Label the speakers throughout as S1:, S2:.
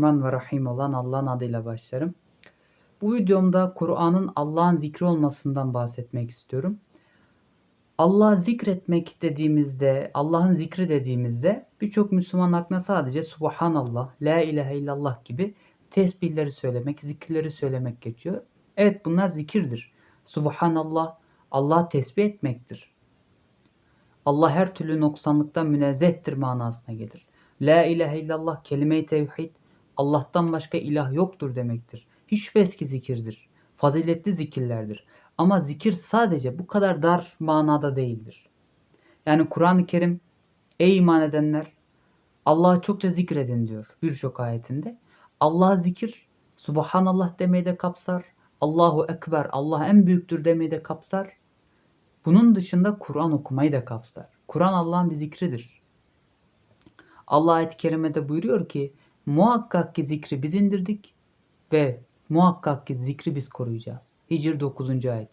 S1: Rahman ve Rahim olan Allah'ın adıyla başlarım. Bu videomda Kur'an'ın Allah'ın zikri olmasından bahsetmek istiyorum. Allah zikretmek dediğimizde, Allah'ın zikri dediğimizde birçok Müslüman aklına sadece Subhanallah, La ilahe illallah gibi tesbihleri söylemek, zikirleri söylemek geçiyor. Evet bunlar zikirdir. Subhanallah, Allah tesbih etmektir. Allah her türlü noksanlıktan münezzehtir manasına gelir. La ilahe illallah kelime-i tevhid Allah'tan başka ilah yoktur demektir. Hiç şüphesiz ki zikirdir. Faziletli zikirlerdir. Ama zikir sadece bu kadar dar manada değildir. Yani Kur'an-ı Kerim ey iman edenler Allah'a çokça zikredin diyor birçok ayetinde. Allah'a zikir Subhanallah demeyi de kapsar. Allahu Ekber Allah en büyüktür demeyi de kapsar. Bunun dışında Kur'an okumayı da kapsar. Kur'an Allah'ın bir zikridir. Allah ayet-i kerimede buyuruyor ki muhakkak ki zikri biz indirdik ve muhakkak ki zikri biz koruyacağız. Hicr 9. ayet.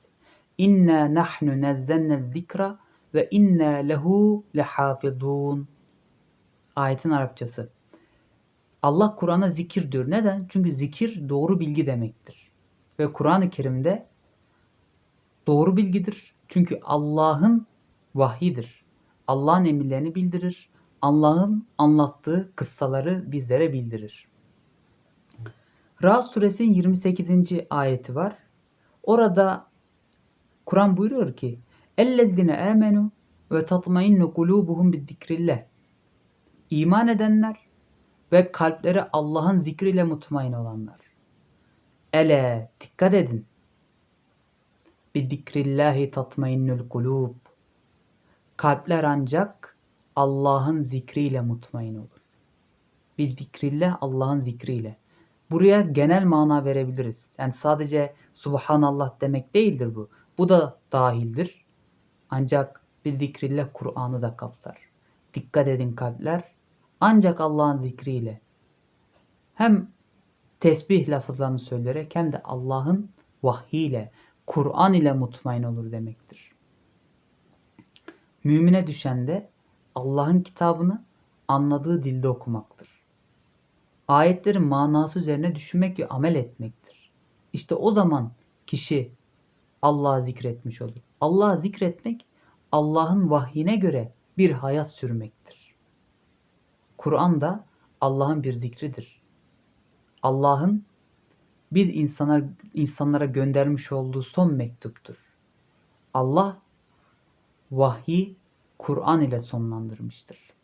S1: İnna nahnu nazzalna zikra ve inna lehu lehafizun. Ayetin Arapçası. Allah Kur'an'a zikir diyor. Neden? Çünkü zikir doğru bilgi demektir. Ve Kur'an-ı Kerim'de doğru bilgidir. Çünkü Allah'ın vahyidir. Allah'ın emirlerini bildirir. Allah'ın anlattığı kıssaları bizlere bildirir. Ra'd suresinin 28. ayeti var. Orada Kur'an buyuruyor ki اَلَّذِّنَ آمَنُوا ve tatmainnu kulubuhum bizzikrillah. İman edenler ve kalpleri Allah'ın zikriyle mutmain olanlar. Ele dikkat edin. Bizzikrillahi tatmainnul kulub. Kalpler ancak Allah'ın zikriyle mutmain olur. Bizzikrillah Allah'ın zikriyle. Buraya genel mana verebiliriz. Yani sadece Subhanallah demek değildir bu. Bu da dahildir. Ancak bir zikrillah Kur'an'ı da kapsar. Dikkat edin kalpler. Ancak Allah'ın zikriyle hem tesbih lafızlarını söyleyerek hem de Allah'ın vahyiyle, Kur'an ile mutmain olur demektir. Mümine düşen de Allah'ın kitabını anladığı dilde okumaktır. Ayetlerin manası üzerine düşünmek ve amel etmektir. İşte o zaman kişi Allah'ı zikretmiş olur. Allah'ı zikretmek Allah'ın vahyine göre bir hayat sürmektir. Kur'an da Allah'ın bir zikridir. Allah'ın biz insanlar, insanlara göndermiş olduğu son mektuptur. Allah vahyi Kur'an ile sonlandırmıştır.